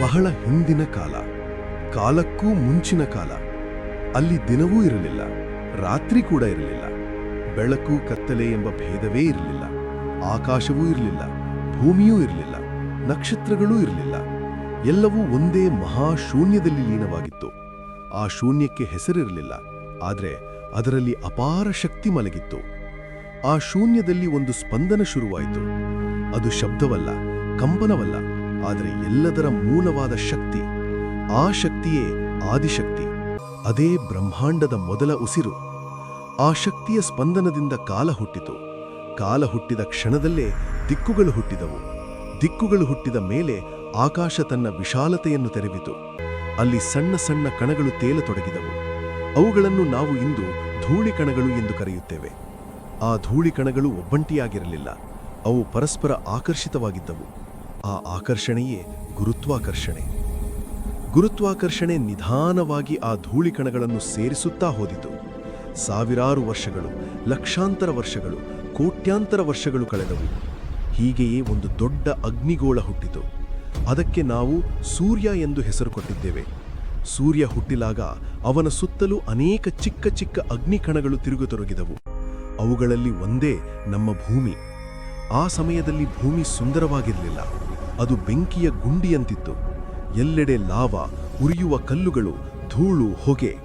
ಬಹಳ ಹಿಂದಿನ ಕಾಲ, ಕಾಲಕ್ಕೂ ಮುಂಚಿನ ಕಾಲ. ಅಲ್ಲಿ ದಿನವೂ ಇರಲಿಲ್ಲ, ರಾತ್ರಿ ಕೂಡ ಇರಲಿಲ್ಲ. ಬೆಳಕು, ಕತ್ತಲೆ ಎಂಬ ಭೇದವೇ ಇರಲಿಲ್ಲ. ಆಕಾಶವೂ ಇರಲಿಲ್ಲ, ಭೂಮಿಯೂ ಇರಲಿಲ್ಲ, ನಕ್ಷತ್ರಗಳೂ ಇರಲಿಲ್ಲ. ಎಲ್ಲವೂ ಒಂದೇ ಮಹಾಶೂನ್ಯದಲ್ಲಿ ಲೀನವಾಗಿತ್ತು. ಆ ಶೂನ್ಯಕ್ಕೆ ಹೆಸರಿರಲಿಲ್ಲ, ಆದರೆ ಅದರಲ್ಲಿ ಅಪಾರ ಶಕ್ತಿ ಮಲಗಿತ್ತು. ಆ ಶೂನ್ಯದಲ್ಲಿ ಒಂದು ಸ್ಪಂದನ ಶುರುವಾಯಿತು. ಅದು ಶಬ್ದವಲ್ಲ ಕಂಪನವಲ್ಲ ಆದರೆ ಎಲ್ಲದರ ಮೂಲವಾದ ಶಕ್ತಿ, ಆ ಶಕ್ತಿಯೇ ಆದಿಶಕ್ತಿ. ಅದೇ ಬ್ರಹ್ಮಾಂಡದ ಮೊದಲ ಉಸಿರು. ಆ ಶಕ್ತಿಯ ಸ್ಪಂದನದಿಂದ ಕಾಲ ಹುಟ್ಟಿತು. ಕಾಲ ಹುಟ್ಟಿದ ಕ್ಷಣದಲ್ಲೇ ದಿಕ್ಕುಗಳು ಹುಟ್ಟಿದವು. ದಿಕ್ಕುಗಳು ಹುಟ್ಟಿದ ಮೇಲೆ ಆಕಾಶ ತನ್ನ ವಿಶಾಲತೆಯನ್ನು ತೆರೆವಿತು. ಅಲ್ಲಿ ಸಣ್ಣ ಸಣ್ಣ ಕಣಗಳು ತೇಲತೊಡಗಿದವು. ಅವುಗಳನ್ನು ನಾವು ಇಂದು ಧೂಳಿ ಕಣಗಳು ಎಂದು ಕರೆಯುತ್ತೇವೆ. ಆ ಧೂಳಿ ಕಣಗಳು ಒಬ್ಬಂಟಿಯಾಗಿರಲಿಲ್ಲ. ಅವು ಪರಸ್ಪರ ಆಕರ್ಷಿತವಾಗಿದ್ದವು. ಆ ಆಕರ್ಷಣೆಯೇ ಗುರುತ್ವಾಕರ್ಷಣೆ. ಗುರುತ್ವಾಕರ್ಷಣೆ ನಿಧಾನವಾಗಿ ಆ ಧೂಳಿಕಣಗಳನ್ನು ಸೇರಿಸುತ್ತಾ ಹೋದಿತು. ಸಾವಿರಾರು ವರ್ಷಗಳು, ಲಕ್ಷಾಂತರ ವರ್ಷಗಳು, ಕೋಟ್ಯಾಂತರ ವರ್ಷಗಳು ಕಳೆದವು. ಹೀಗೆಯೇ ಒಂದು ದೊಡ್ಡ ಅಗ್ನಿಗೋಳ ಹುಟ್ಟಿತು. ಅದಕ್ಕೆ ನಾವು ಸೂರ್ಯ ಎಂದು ಹೆಸರು ಕೊಟ್ಟಿದ್ದೇವೆ. ಸೂರ್ಯ ಹುಟ್ಟಿಲಾಗ ಅವನ ಸುತ್ತಲೂ ಅನೇಕ ಚಿಕ್ಕ ಚಿಕ್ಕ ಅಗ್ನಿಕಣಗಳು ತಿರುಗತೊರಗಿದವು ಅವುಗಳಲ್ಲಿ ಒಂದೇ ನಮ್ಮ ಭೂಮಿ. ಆ ಸಮಯದಲ್ಲಿ ಭೂಮಿ ಸುಂದರವಾಗಿರಲಿಲ್ಲ. ಅದು ಬೆಂಕಿಯ ಗುಂಡಿಯಂತಿತ್ತು. ಎಲ್ಲೆಡೆ ಲಾವ, ಉರಿಯುವ ಕಲ್ಲುಗಳು, ಧೂಳು, ಹೊಗೆ.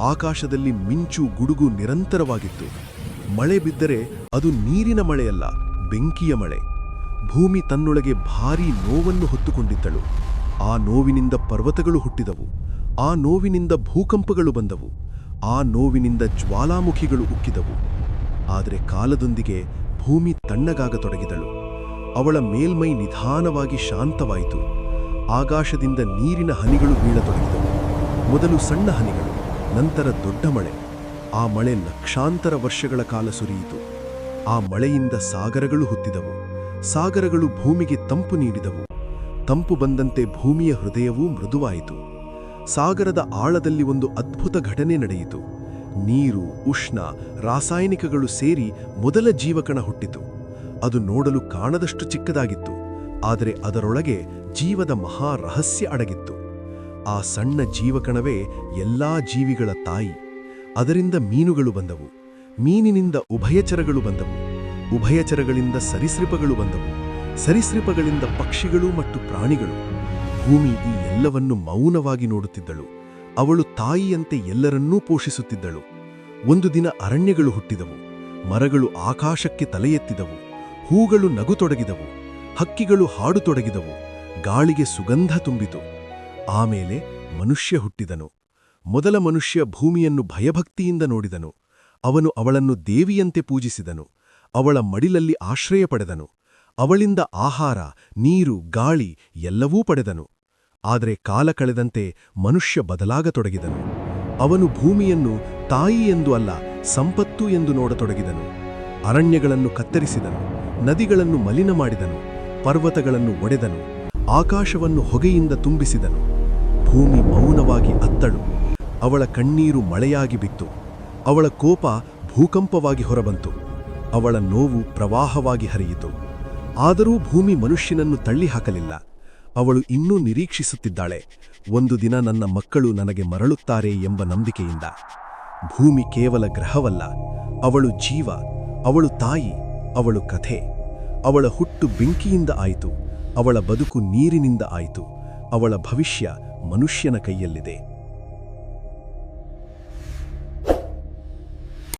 ಆಕಾಶದಲ್ಲಿ ಮಿಂಚು ಗುಡುಗು ನಿರಂತರವಾಗಿತ್ತು. ಮಳೆ ಬಿದ್ದರೆ ಅದು ನೀರಿನ ಮಳೆಯಲ್ಲ, ಬೆಂಕಿಯ ಮಳೆ. ಭೂಮಿ ತನ್ನೊಳಗೆ ಭಾರೀ ನೋವನ್ನು ಹೊತ್ತುಕೊಂಡಿದ್ದಳು. ಆ ನೋವಿನಿಂದ ಪರ್ವತಗಳು ಹುಟ್ಟಿದವು. ಆ ನೋವಿನಿಂದ ಭೂಕಂಪಗಳು ಬಂದವು. ಆ ನೋವಿನಿಂದ ಜ್ವಾಲಾಮುಖಿಗಳು ಉಕ್ಕಿದವು. ಆದರೆ ಕಾಲದೊಂದಿಗೆ ಭೂಮಿ ತಣ್ಣಗಾಗತೊಡಗಿದಳು. ಅವಳ ಮೇಲ್ಮೈ ನಿಧಾನವಾಗಿ ಶಾಂತವಾಯಿತು. ಆಕಾಶದಿಂದ ನೀರಿನ ಹನಿಗಳು ಬೀಳತೊಡಗಿದವು. ಮೊದಲು ಸಣ್ಣ ಹನಿಗಳು, ನಂತರ ದೊಡ್ಡ ಮಳೆ. ಆ ಮಳೆ ಲಕ್ಷಾಂತರ ವರ್ಷಗಳ ಕಾಲ ಸುರಿಯಿತು. ಆ ಮಳೆಯಿಂದ ಸಾಗರಗಳು ಹುತ್ತಿದವು. ಸಾಗರಗಳು ಭೂಮಿಗೆ ತಂಪು ನೀಡಿದವು. ತಂಪು ಬಂದಂತೆ ಭೂಮಿಯ ಹೃದಯವೂ ಮೃದುವಾಯಿತು. ಸಾಗರದ ಆಳದಲ್ಲಿ ಒಂದು ಅದ್ಭುತ ಘಟನೆ ನಡೆಯಿತು. ನೀರು, ಉಷ್ಣ, ರಾಸಾಯನಿಕಗಳು ಸೇರಿ ಮೊದಲ ಜೀವಕಣ ಹುಟ್ಟಿತು. ಅದು ನೋಡಲು ಕಾಣದಷ್ಟು ಚಿಕ್ಕದಾಗಿತ್ತು, ಆದರೆ ಅದರೊಳಗೆ ಜೀವದ ಮಹಾ ರಹಸ್ಯ ಅಡಗಿತ್ತು. ಆ ಸಣ್ಣ ಜೀವಕಣವೇ ಎಲ್ಲಾ ಜೀವಿಗಳ ತಾಯಿ. ಅದರಿಂದ ಮೀನುಗಳು ಬಂದವು. ಮೀನಿನಿಂದ ಉಭಯಚರಗಳು ಬಂದವು. ಉಭಯಚರಗಳಿಂದ ಸರಿಸೃಪಗಳು ಬಂದವು. ಸರಿಸೃಪಗಳಿಂದ ಪಕ್ಷಿಗಳು ಮತ್ತು ಪ್ರಾಣಿಗಳು. ಭೂಮಿ ಈ ಎಲ್ಲವನ್ನು ಮೌನವಾಗಿ ನೋಡುತ್ತಿದ್ದಳು. ಅವಳು ತಾಯಿಯಂತೆ ಎಲ್ಲರನ್ನೂ ಪೋಷಿಸುತ್ತಿದ್ದಳು. ಒಂದು ದಿನ ಅರಣ್ಯಗಳು ಹುಟ್ಟಿದವು. ಮರಗಳು ಆಕಾಶಕ್ಕೆ ತಲೆ ಎತ್ತಿದವು ಹೂಗಳು ನಗುತೊಡಗಿದವು, ಹಕ್ಕಿಗಳು ಹಾಡುತೊಡಗಿದವು, ಗಾಳಿಗೆ ಸುಗಂಧ ತುಂಬಿತು. ಆಮೇಲೆ ಮನುಷ್ಯ ಹುಟ್ಟಿದನು. ಮೊದಲ ಮನುಷ್ಯ ಭೂಮಿಯನ್ನು ಭಯಭಕ್ತಿಯಿಂದ ನೋಡಿದನು. ಅವನು ಅವಳನ್ನು ದೇವಿಯಂತೆ ಪೂಜಿಸಿದನು. ಅವಳ ಮಡಿಲಲ್ಲಿ ಆಶ್ರಯ ಪಡೆದನು. ಅವಳಿಂದ ಆಹಾರ, ನೀರು, ಗಾಳಿ ಎಲ್ಲವೂ ಪಡೆದನು. ಆದರೆ ಕಾಲ ಕಳೆದಂತೆ ಮನುಷ್ಯ ಬದಲಾಗತೊಡಗಿದನು. ಅವನು ಭೂಮಿಯನ್ನು ತಾಯಿ ಎಂದು ಅಲ್ಲ, ಸಂಪತ್ತು ಎಂದು ನೋಡತೊಡಗಿದನು. ಅರಣ್ಯಗಳನ್ನು ಕತ್ತರಿಸಿದನು. ನದಿಗಳನ್ನು ಮಲಿನ ಮಾಡಿದನು ಪರ್ವತಗಳನ್ನು ಒಡೆದನು, ಆಕಾಶವನ್ನು ಹೊಗೆಯಿಂದ ತುಂಬಿಸಿದನು, ಭೂಮಿ ಮೌನವಾಗಿ ಅತ್ತಳು, ಅವಳ ಕಣ್ಣೀರು ಮಳೆಯಾಗಿ ಬಿತ್ತು, ಅವಳ ಕೋಪ ಭೂಕಂಪವಾಗಿ ಹೊರಬಂತು, ಅವಳ ನೋವು ಪ್ರವಾಹವಾಗಿ ಹರಿಯಿತು, ಆದರೂ ಭೂಮಿ ಮನುಷ್ಯನನ್ನು ತಳ್ಳಿಹಾಕಲಿಲ್ಲ, ಅವಳು ಇನ್ನೂ ನಿರೀಕ್ಷಿಸುತ್ತಿದ್ದಾಳೆ, ಒಂದು ದಿನ ನನ್ನ ಮಕ್ಕಳು ನನಗೆ ಮರಳುತ್ತಾರೆ ಎಂಬ ನಂಬಿಕೆಯಿಂದ, ಭೂಮಿ ಕೇವಲ ಗ್ರಹವಲ್ಲ, ಅವಳು ಜೀವ, ಅವಳು ತಾಯಿ ಅವಳು ಕಥೆ. ಅವಳ ಹುಟ್ಟು ಬೆಂಕಿಯಿಂದ ಆಯಿತು. ಅವಳ ಬದುಕು ನೀರಿನಿಂದ ಆಯಿತು. ಅವಳ ಭವಿಷ್ಯ ಮನುಷ್ಯನ ಕೈಯಲ್ಲಿದೆ.